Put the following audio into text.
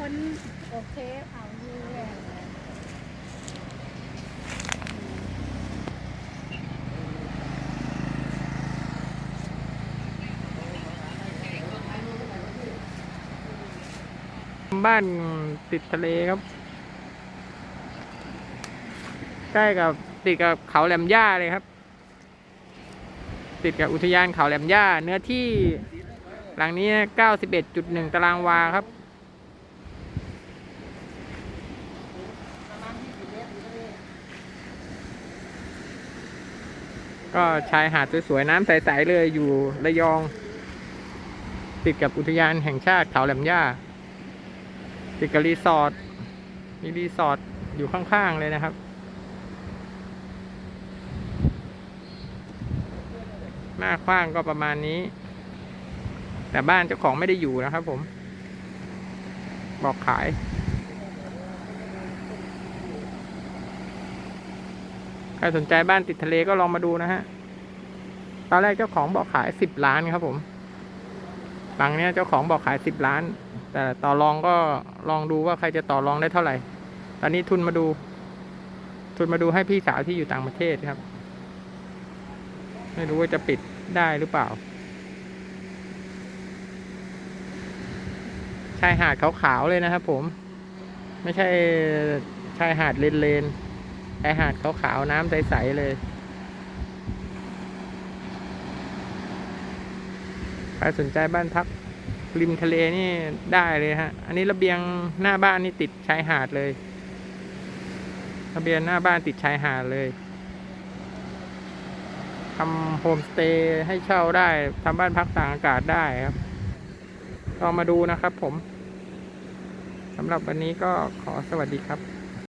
คนโอเคเอาอยู่แล้วบ้านติดทะเลครับ ใกล้กับติดกับเขาแหลมย่าเลยครับ ติดกับอุทยานเขาแหลมย่าเนื้อที่หลังนี้ 91.1 ตารางวาครับ ก็ชายหาดสวยๆน้ำใสๆเลยอยู่ระยอง ติดกับอุทยานแห่งชาติเขาแหลมย่า ติดกับรีสอร์ทมีรีสอร์ทอยู่ข้างๆเลยนะครับ หน้ากว้างก็ประมาณนี้ แต่บ้านเจ้าของไม่ได้อยู่นะครับผม บอกขาย ใครสนใจบ้านติดทะเลก็ลองมาดูนะฮะ ตอนแรกเจ้าของบอกขายสิบล้านครับผม หลังเนี้ยเจ้าของบอกขายสิบล้าน แต่ต่อรองก็ลองดูว่าใครจะต่อรองได้เท่าไหร่ ตอนนี้ทุนมาดู ทุนมาดูให้พี่สาวที่อยู่ต่างประเทศครับ ไม่รู้ว่าจะปิดได้หรือเปล่า ชายหาดขาวๆเลยนะครับผม ไม่ใช่ชายหาดเลนๆ ชายหาดขาวๆน้ำใสๆเลยใครสนใจบ้านพักริมทะเลนี่ได้เลยฮะ อันนี้ระเบียงหน้าบ้านนี่ติดชายหาดเลยระเบียงหน้าบ้านติดชายหาดเลยทำโฮมสเตย์ให้เช่าได้ทำบ้านพักต่างอากาศได้ครับลองมาดูนะครับผมสำหรับวันนี้ก็ขอสวัสดีครับ